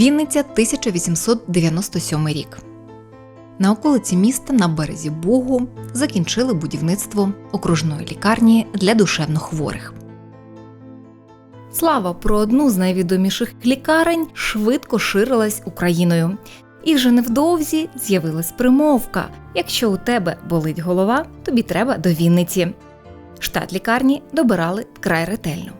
Вінниця 1897 рік. На околиці міста на березі Бугу закінчили будівництво окружної лікарні для душевнохворих. Слава про одну з найвідоміших лікарень швидко ширилась Україною. І вже невдовзі з'явилась примовка: якщо у тебе болить голова, тобі треба до Вінниці. Штат лікарні добирали вкрай ретельно.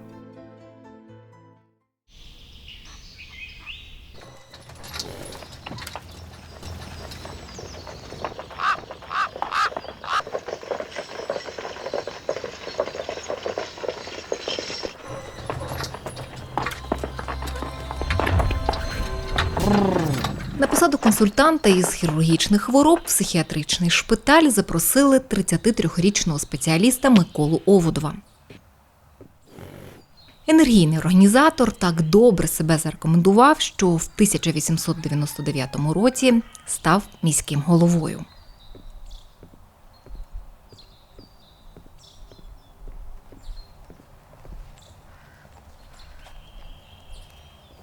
Посаду консультанта із хірургічних хвороб в психіатричний шпиталь запросили 33-річного спеціаліста Миколу Оводова. Енергійний організатор так добре себе зарекомендував, що в 1899 році став міським головою.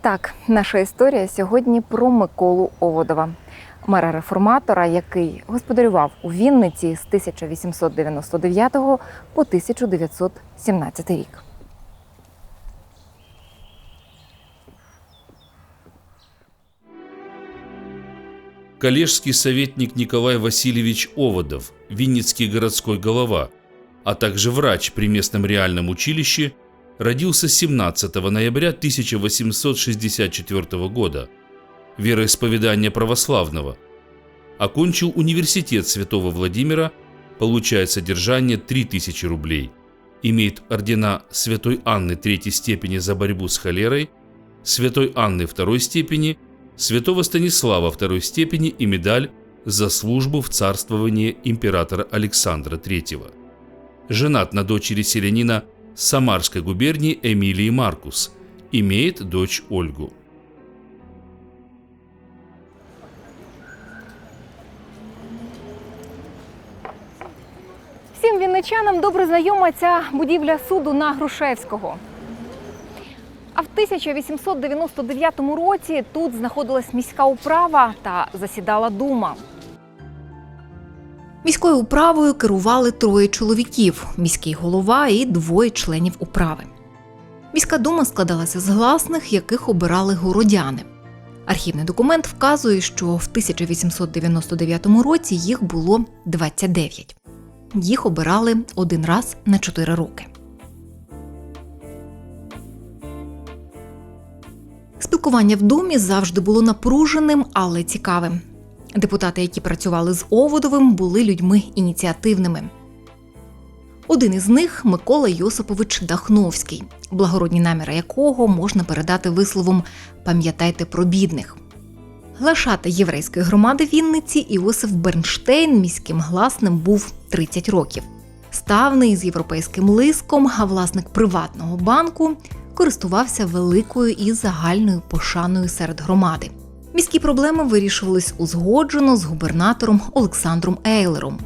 Так, наша історія сьогодні про Миколу Оводова, мера реформатора, який господарював у Вінниці з 1899 по 1917 рік. коллежский советник Николай Васильевич Оводов, Винницкий городской голова, а также врач при местном реальном училище, родился 17 ноября 1864 года, вероисповедания православного. Окончил университет Святого Владимира, получает содержание 3000 рублей, имеет ордена Святой Анны третьей степени за борьбу с холерой, Святой Анны второй степени – святого Станислава второй степени и медаль за службу в царствовании императора Александра III. Женат на дочери селянина Самарской губернии Эмилии Маркус. Имеет дочь Ольгу. Всім вінничанам добре знайома ця будівля суду на Грушевського. А в 1899 році тут знаходилась міська управа та засідала дума. Міською управою керували троє чоловіків: міський голова і двоє членів управи. Міська дума складалася з гласних, яких обирали городяни. Архівний документ вказує, що в 1899 році їх було 29. Їх обирали один раз на 4 роки. Спілкування в домі завжди було напруженим, але цікавим. Депутати, які працювали з Оводовим, були людьми ініціативними. Один із них Микола Йосипович Дахновський, благородні наміри якого можна передати висловом Пам'ятайте про бідних. Глашата єврейської громади Вінниці Іосиф Бернштейн міським гласним був 30 років. Ставний з європейським лиском, а власник приватного банку користувався великою і загальною пошаною серед громади. Міські проблеми вирішувались узгоджено з губернатором Олександром Ейлером.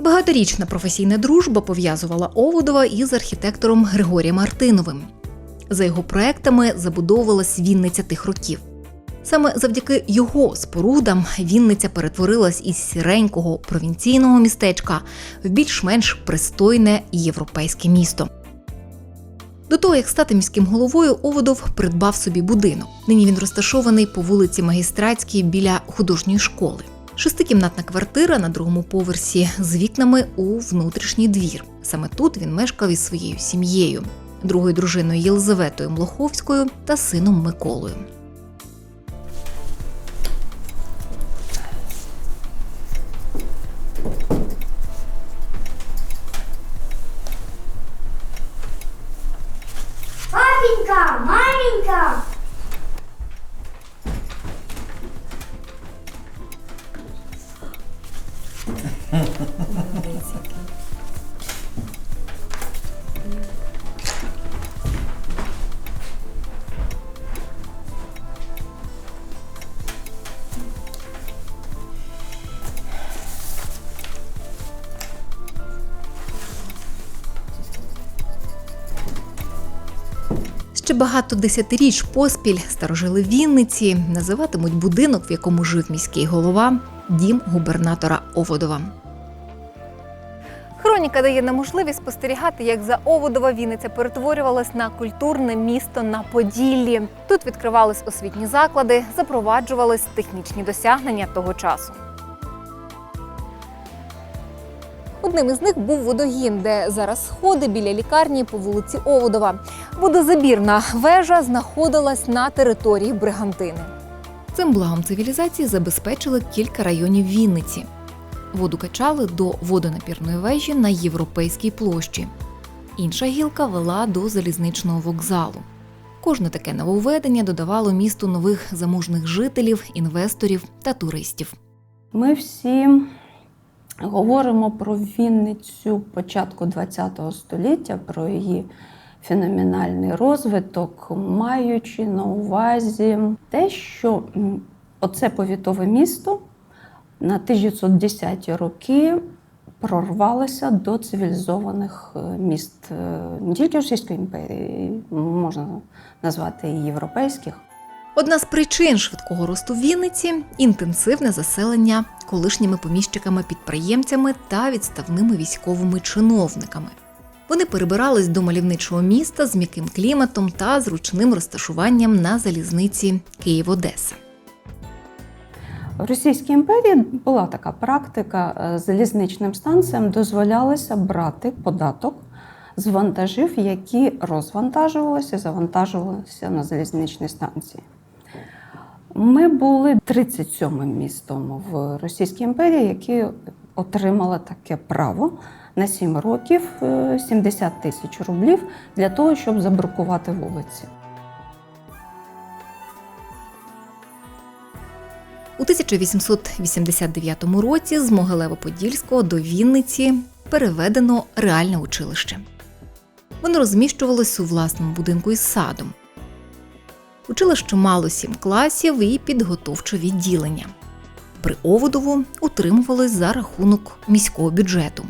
Багаторічна професійна дружба пов'язувала Оводова із архітектором Григорієм Мартиновим. За його проектами забудовувалась Вінниця тих років. Саме завдяки його спорудам Вінниця перетворилась із сіренького провінційного містечка в більш-менш пристойне європейське місто. До того, як стати міським головою, Оводов придбав собі будинок. Нині він розташований по вулиці Магістратській біля художньої школи. Шестикімнатна квартира на другому поверсі з вікнами у внутрішній двір. Саме тут він мешкав із своєю сім'єю, другою дружиною Єлизаветою Млоховською та сином Миколою. маленько. Thank. Ще багато десятиріч поспіль старожили Вінниці називатимуть будинок, в якому жив міський голова, дім губернатора Оводова. Хроніка дає нам можливість спостерігати, як за Оводова Вінниця перетворювалась на культурне місто на Поділлі. Тут відкривались освітні заклади, запроваджувались технічні досягнення того часу. Одним із них був водогін, де зараз сходи біля лікарні по вулиці Оводова. Водозабірна вежа знаходилась на території Бригантини. Цим благом цивілізації забезпечили кілька районів Вінниці. Воду качали до водонапірної вежі на європейській площі. Інша гілка вела до залізничного вокзалу. Кожне таке нововведення додавало місту нових заможних жителів, інвесторів та туристів. Ми всі говоримо про Вінницю початку ХХ століття, про її феноменальний розвиток, маючи на увазі те, що оце повітове місто на 1910-ті роки прорвалося до цивілізованих е, міст е, не тільки Російської імперії, можна назвати і європейських. Одна з причин швидкого росту Вінниці інтенсивне заселення колишніми поміщиками-підприємцями та відставними військовими чиновниками. Вони перебирались до мальовничого міста з м'яким кліматом та зручним розташуванням на залізниці Київ-Одеса. В Російській імперії була така практика е, залізничним станціям дозволялося брати податок з вантажів, які розвантажувалися, завантажувалися на залізничній станції. Ми були 37-м містом в Російській імперії, які отримали таке право на 7 років е, 70 тисяч рублів для того, щоб забрукувати вулиці. У 1889 році з Могилево-Подільського до Вінниці переведено реальне училище. Воно розміщувалось у власному будинку із садом. Училище мало сім класів і підготовче відділення. При Оводову утримувалось за рахунок міського бюджету.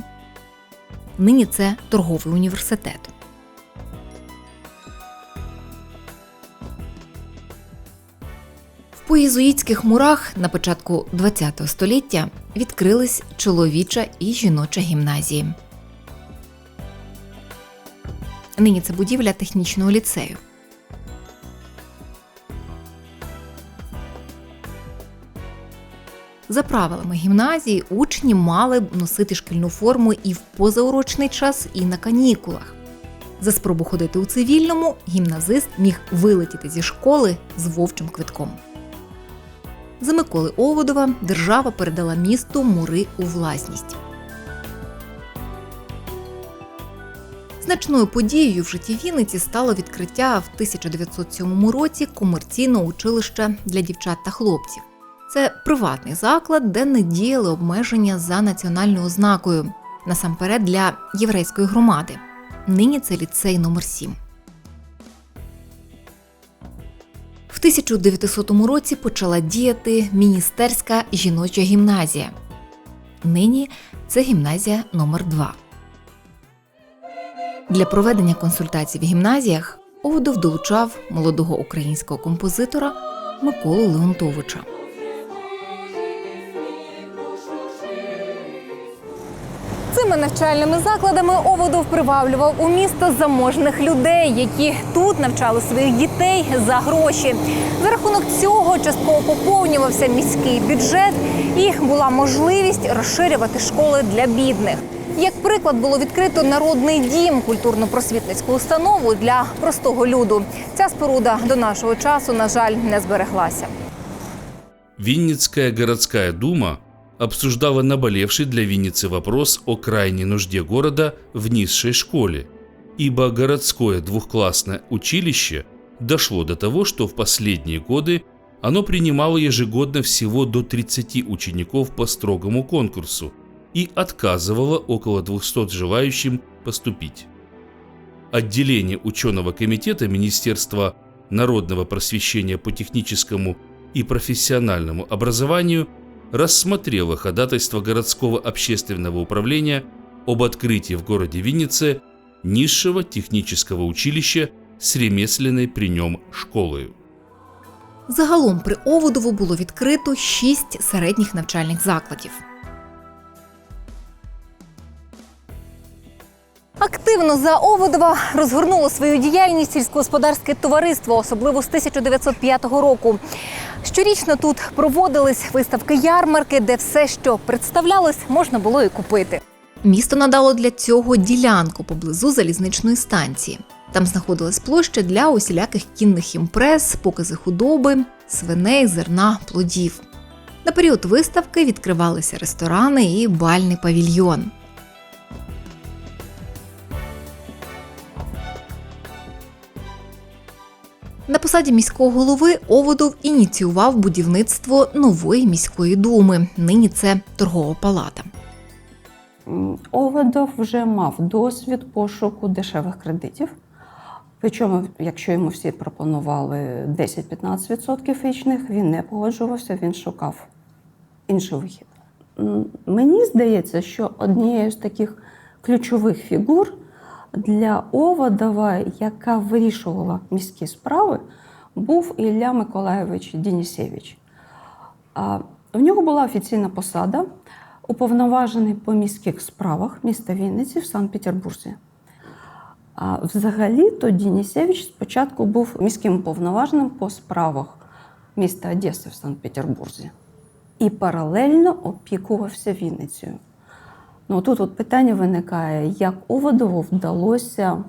Нині це торговий університет. В поєзуїтських мурах на початку ХХ століття відкрились чоловіча і жіноча гімназії. Нині це будівля технічного ліцею. За правилами гімназії учні мали б носити шкільну форму і в позаурочний час, і на канікулах. За спробу ходити у цивільному гімназист міг вилетіти зі школи з вовчим квитком. За Миколи Оводова держава передала місту мури у власність. Значною подією в житті Вінниці стало відкриття в 1907 році комерційного училища для дівчат та хлопців. Це приватний заклад, де не діяли обмеження за національною ознакою, насамперед для єврейської громади. Нині це ліцей номер 7 В 1900 році почала діяти міністерська жіноча гімназія. Нині це гімназія номер 2 Для проведення консультацій в гімназіях Оводов долучав молодого українського композитора Миколу Леонтовича. Навчальними закладами Оводов приваблював у місто заможних людей, які тут навчали своїх дітей за гроші. За рахунок цього частково поповнювався міський бюджет і була можливість розширювати школи для бідних. Як приклад було відкрито народний дім культурно-просвітницьку установу для простого люду. Ця споруда до нашого часу, на жаль, не збереглася. Винницкая городская дума обсуждала наболевший для Винницы вопрос о крайней нужде города в низшей школе, ибо городское двухклассное училище дошло до того, что в последние годы оно принимало ежегодно всего до 30 учеников по строгому конкурсу и отказывало около 200 желающим поступить. Отделение ученого комитета Министерства народного просвещения по техническому и профессиональному образованию рассмотрело ходатайство городского общественного управления об открытии в городе Виннице низшего технического училища с ремесленной при нем школою. Загалом при Оводову було відкрито шість середніх навчальних закладів. Активно за Оводова розгорнуло свою діяльність сільськогосподарське товариство, особливо з 1905 року. Щорічно тут проводились виставки ярмарки, де все, що представлялось, можна було і купити. Місто надало для цього ділянку поблизу залізничної станції. Там знаходилась площа для усіляких кінних імпрез, покази худоби, свиней, зерна, плодів. На період виставки відкривалися ресторани і бальний павільйон. На посаді міського голови Оводов ініціював будівництво нової міської думи. Нині це торгова палата. М, Оведов вже мав досвід пошуку дешевих кредитів. Причому, якщо йому всі пропонували 10-15% річних, він не погоджувався, він шукав інший вихід. Мені здається, що однією з таких ключових фігур для Оводова, яка вирішувала міські справи, був Ілля Миколайович Дінісєвич. В нього була офіційна посада уповноважений по міських справах міста Вінниці в Санкт-Петербурзі. А взагалі то Дінісєвич спочатку був міським уповноваженим по справах міста Одеси в Санкт-Петербурзі і паралельно опікувався Вінницею. Ну тут от питання виникає, як Оводову вдалося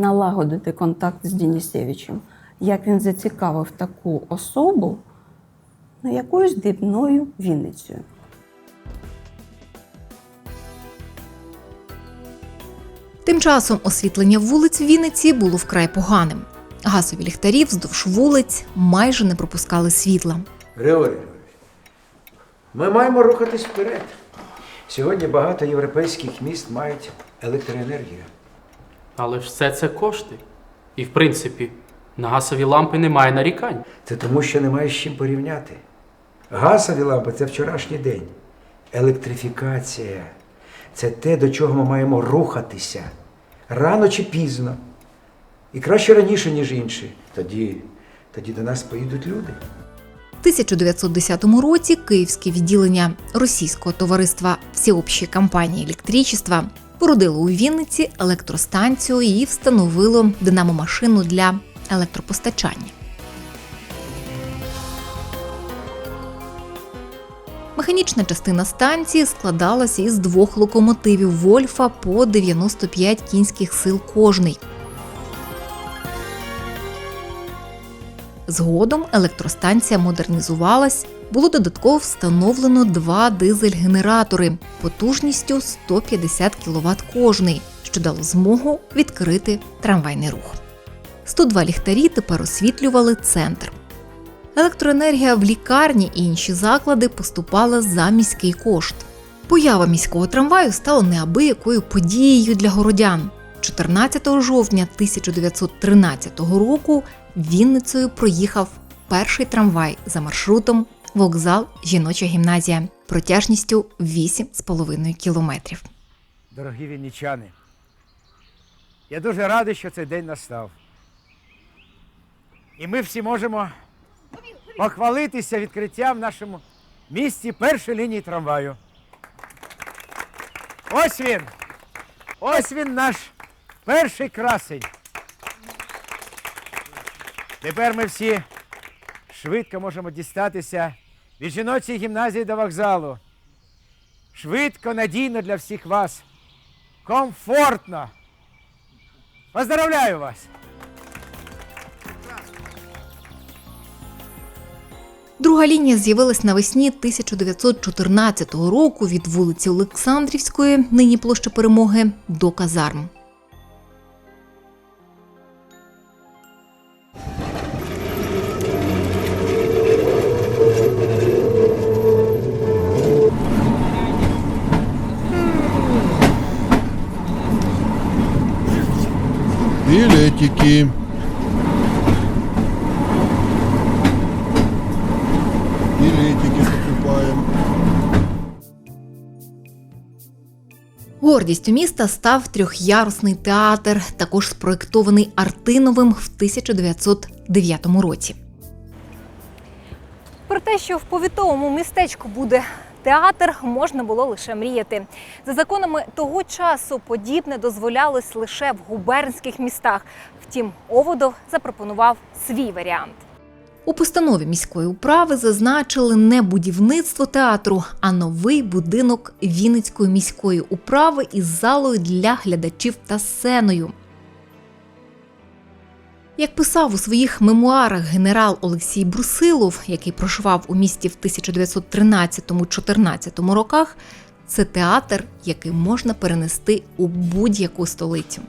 налагодити контакт з Дінісєвичем, як він зацікавив таку особу ну, якоюсь дрібною Вінницею. Тим часом освітлення вулиць в Вінниці було вкрай поганим. Газові ліхтарі вздовж вулиць майже не пропускали світла. Григорій ми маємо рухатись вперед. Сьогодні багато європейських міст мають електроенергію. Але ж все це кошти. І в принципі, на газові лампи немає нарікань. Це тому, що немає з чим порівняти. Газові лампи це вчорашній день. Електрифікація це те, до чого ми маємо рухатися рано чи пізно. І краще раніше, ніж інші. Тоді, тоді до нас поїдуть люди. В 1910 році київське відділення російського товариства Всеобщої компанії електричества породило у Вінниці електростанцію і встановило динамомашину для електропостачання. Механічна частина станції складалася із двох локомотивів Вольфа по 95 кінських сил кожний. Згодом електростанція модернізувалась, було додатково встановлено два дизель-генератори потужністю 150 кВт кожний, що дало змогу відкрити трамвайний рух. 102 ліхтарі тепер освітлювали центр. Електроенергія в лікарні і інші заклади поступала за міський кошт. Поява міського трамваю стала неабиякою подією для городян. 14 жовтня 1913 року Вінницею проїхав перший трамвай за маршрутом вокзал жіноча гімназія протяжністю 8,5 кілометрів. Дорогі вінничани, я дуже радий, що цей день настав. І ми всі можемо похвалитися відкриттям в нашому місті першої лінії трамваю. Ось він! Ось він наш перший красень. Тепер ми всі швидко можемо дістатися від жіночої гімназії до вокзалу. Швидко, надійно для всіх вас. Комфортно. Поздравляю вас! Друга лінія з'явилась навесні 1914 року від вулиці Олександрівської, нині площа Перемоги, до казарм. Билетики. Билетики покупаем. Гордістю міста став трьохярусний театр, також спроєктований Артиновим в 1909 році. Про те, що в повітовому містечку буде театр, можна було лише мріяти. За законами того часу подібне дозволялось лише в губернських містах. Втім, Оводов запропонував свій варіант. У постанові міської управи зазначили не будівництво театру, а новий будинок Вінницької міської управи із залою для глядачів та сценою. Як писав у своїх мемуарах генерал Олексій Брусилов, який проживав у місті в 1913-14 роках, це театр, який можна перенести у будь-яку столицю.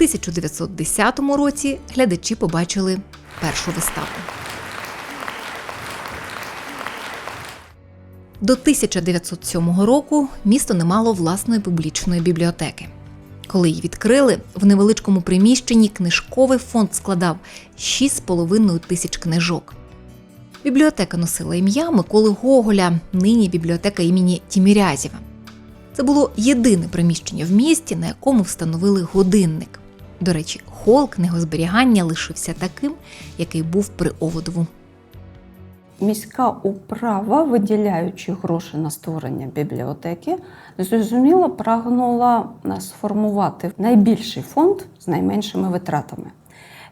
В 1910 році глядачі побачили першу виставу. До 1907 року місто не мало власної публічної бібліотеки. Коли її відкрили, в невеличкому приміщенні книжковий фонд складав 6,5 тисяч книжок. Бібліотека носила ім'я Миколи Гоголя, нині бібліотека імені Тімірязєва. Це було єдине приміщення в місті, на якому встановили годинник. До речі, хол книгозберігання лишився таким, який був при Оводову. Міська управа, виділяючи гроші на створення бібліотеки, зрозуміло прагнула е, сформувати найбільший фонд з найменшими витратами.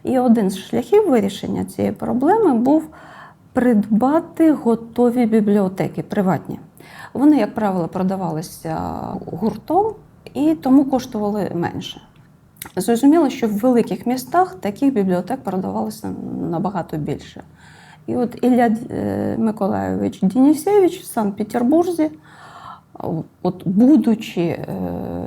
І один з шляхів вирішення цієї проблеми був придбати готові бібліотеки приватні. Вони, як правило, продавалися гуртом і тому коштували менше. Зрозуміло, що в великих містах таких бібліотек продавалося набагато більше. І от Ілля е, Миколайович Дінісевич в Санкт-Петербурзі, от будучи е,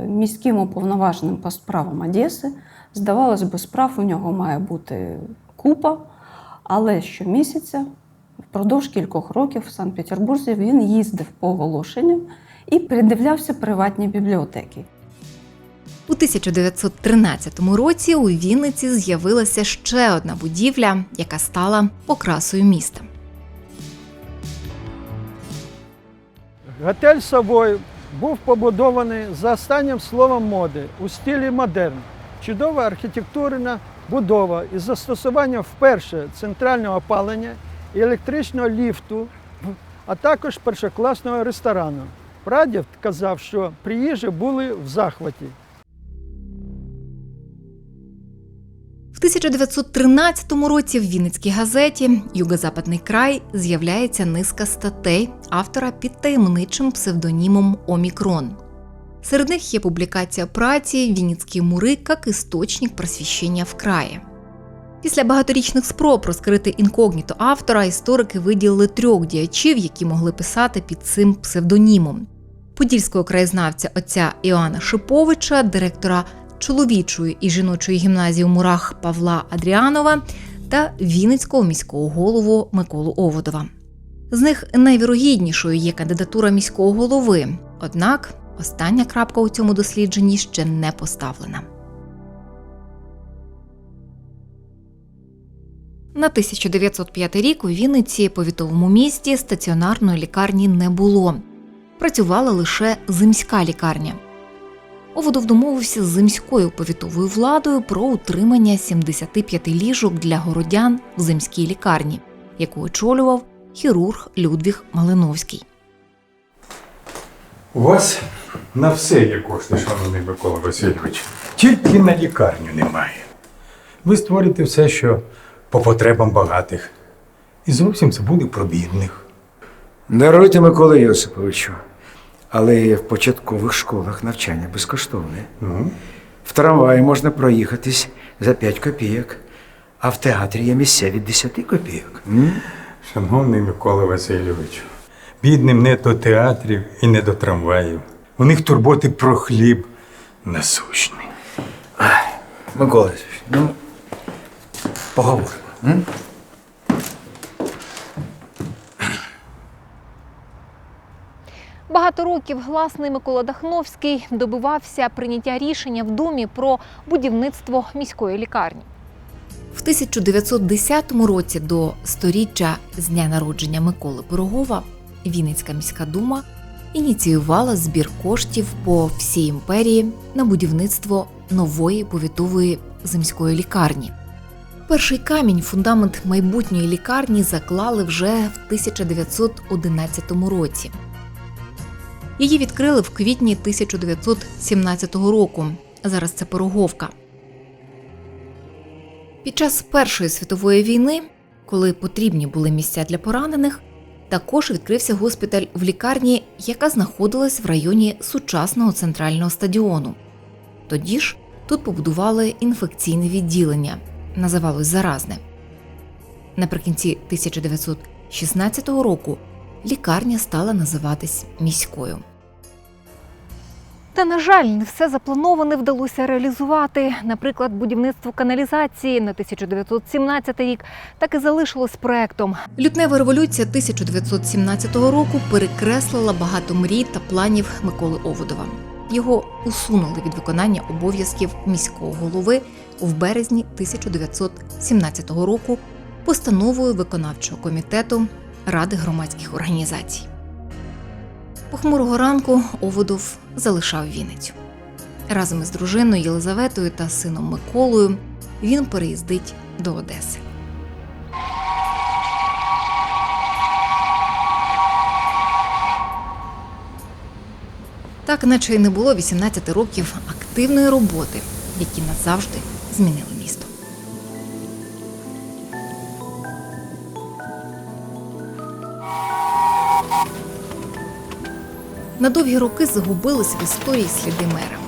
міським уповноваженим по справам Одеси, здавалось би, справ у нього має бути купа, але щомісяця, впродовж кількох років в Санкт-Петербурзі він їздив по оголошенням і передивлявся приватні бібліотеки. У 1913 році у Вінниці з'явилася ще одна будівля, яка стала окрасою міста. Готель Савой був побудований за останнім словом моди у стилі модерн. Чудова архітектурна будова із застосуванням вперше центрального опалення і електричного ліфту, а також першокласного ресторану. Прадід казав, що приїжджі були в захваті. 1913 році в Вінницькій газеті Юго-Западний край з'являється низка статей автора під таємничим псевдонімом Омікрон. Серед них є публікація праці Вінницькі мури як істочник просвіщення в краї. Після багаторічних спроб розкрити інкогніто автора історики виділили трьох діячів, які могли писати під цим псевдонімом: подільського краєзнавця отця Іоанна Шиповича, директора чоловічої і жіночої гімназії у Мурах Павла Адріанова та Вінницького міського голову Миколу Оводова. З них найвірогіднішою є кандидатура міського голови, однак остання крапка у цьому дослідженні ще не поставлена. На 1905 рік у Вінниці, повітовому місті, стаціонарної лікарні не було. Працювала лише земська лікарня. Оводов домовився з земською повітовою владою про утримання 75 ліжок для городян в земській лікарні, яку очолював хірург Людвіг Малиновський. У вас на все є кошти, шановний Микола Васильович. Тільки на лікарню немає. Ви створите все, що по потребам багатих. І зовсім забули про бідних. Даруйте, Микола Йосиповичу. Але в початкових школах навчання безкоштовне. Ну, В трамваї можна проїхатись за 5 копійок, а в театрі є місця від 10 копійок. М? шановний Микола Васильович, бідним не до театрів і не до трамваїв. У них турботи про хліб насущний. Микола ну поговоримо. М? Багато років гласний Микола Дахновський добивався прийняття рішення в Думі про будівництво міської лікарні. В 1910 році до сторіччя з дня народження Миколи Пирогова Вінницька міська дума ініціювала збір коштів по всій імперії на будівництво нової повітової земської лікарні. Перший камінь, фундамент майбутньої лікарні, заклали вже в 1911 році. Її відкрили в квітні 1917 року. Зараз це Пироговка. Під час Першої світової війни, коли потрібні були місця для поранених, також відкрився госпіталь в лікарні, яка знаходилась в районі сучасного центрального стадіону. Тоді ж тут побудували інфекційне відділення, називалось заразне. Наприкінці 1916 року лікарня стала називатись міською. Та, на жаль, не все заплановане вдалося реалізувати. Наприклад, будівництво каналізації на 1917 рік так і залишилось проектом. Лютнева революція 1917 року перекреслила багато мрій та планів Миколи Оводова. Його усунули від виконання обов'язків міського голови в березні 1917 року постановою виконавчого комітету Ради громадських організацій. Похмурого ранку Оводов залишав Вінницю. Разом із дружиною Єлизаветою та сином Миколою він переїздить до Одеси. Так, наче й не було 18 років активної роботи, які назавжди змінили На довгі роки загубились в історії сліди мера.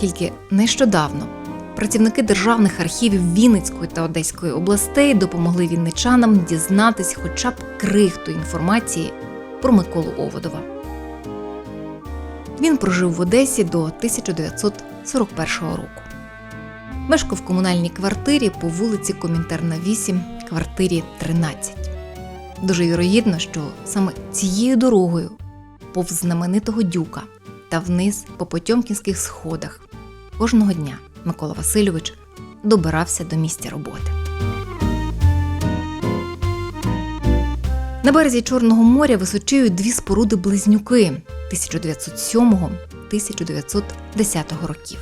Тільки нещодавно працівники державних архівів Вінницької та Одеської областей допомогли вінничанам дізнатись хоча б крихту інформації про Миколу Оводова. Він прожив в Одесі до 1941 року. Мешкав в комунальній квартирі по вулиці Комінтерна 8, квартирі 13. Дуже вірогідно, що саме цією дорогою повз знаменитого дюка та вниз по Потьомкінських сходах кожного дня Микола Васильович добирався до місця роботи. На березі Чорного моря височіють дві споруди близнюки 1907-1910 років.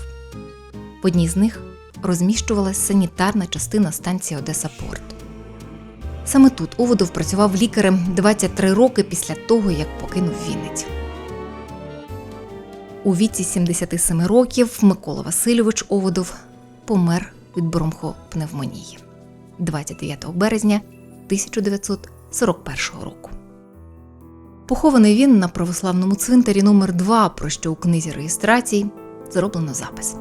В одній з них розміщувалась санітарна частина станції Одеса Порт. Саме тут Оводов працював лікарем 23 роки після того, як покинув Вінницю. У віці 77 років Микола Васильович Оводов помер від бронхопневмонії 29 березня 1941 року. Похований він на православному цвинтарі номер 2 про що у книзі реєстрацій зроблено запис.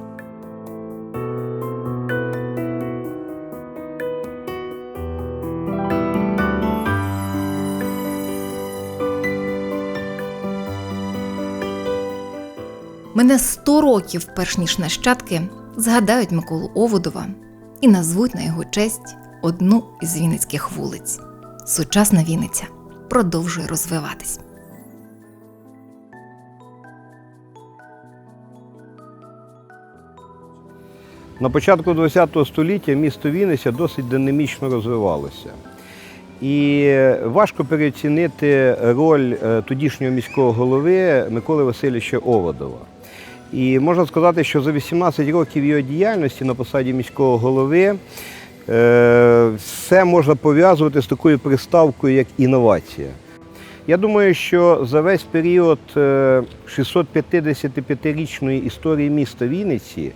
Мене 100 років, перш ніж нащадки, згадають Миколу Оводова і назвуть на його честь одну із вінницьких вулиць. Сучасна Вінниця продовжує розвиватись. На початку ХХ століття місто Вінниця досить динамічно розвивалося. І важко переоцінити роль е, тодішнього міського голови Миколи Васильовича Оводова. І можна сказати, що за 18 років його діяльності на посаді міського голови все можна пов'язувати з такою приставкою, як інновація. Я думаю, що за весь період е, 655-річної історії міста Вінниці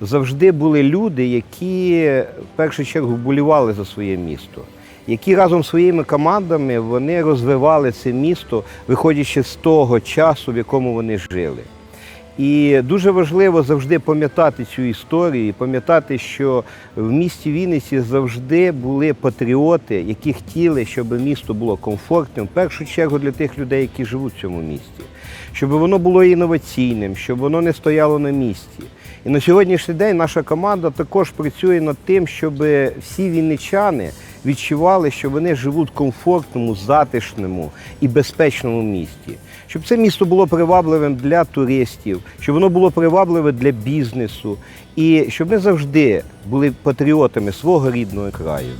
завжди були люди, які в першу чергу вболівали за своє місто, які разом з своїми командами вони розвивали це місто, виходячи з того часу, в якому вони жили. І дуже важливо завжди пам'ятати цю історію, і пам'ятати, що в місті Вінниці завжди були патріоти, які хотіли, щоб місто було комфортним, в першу чергу для тих людей, які живуть в цьому місті, щоб воно було інноваційним, щоб воно не стояло на місці. І на сьогоднішній день наша команда також працює над тим, щоб всі вінничани відчували, що вони живуть в комфортному, затишному і безпечному місті. Щоб це місто було привабливим для туристів, щоб воно було привабливе для бізнесу, і щоб ми завжди були патріотами свого рідного краю.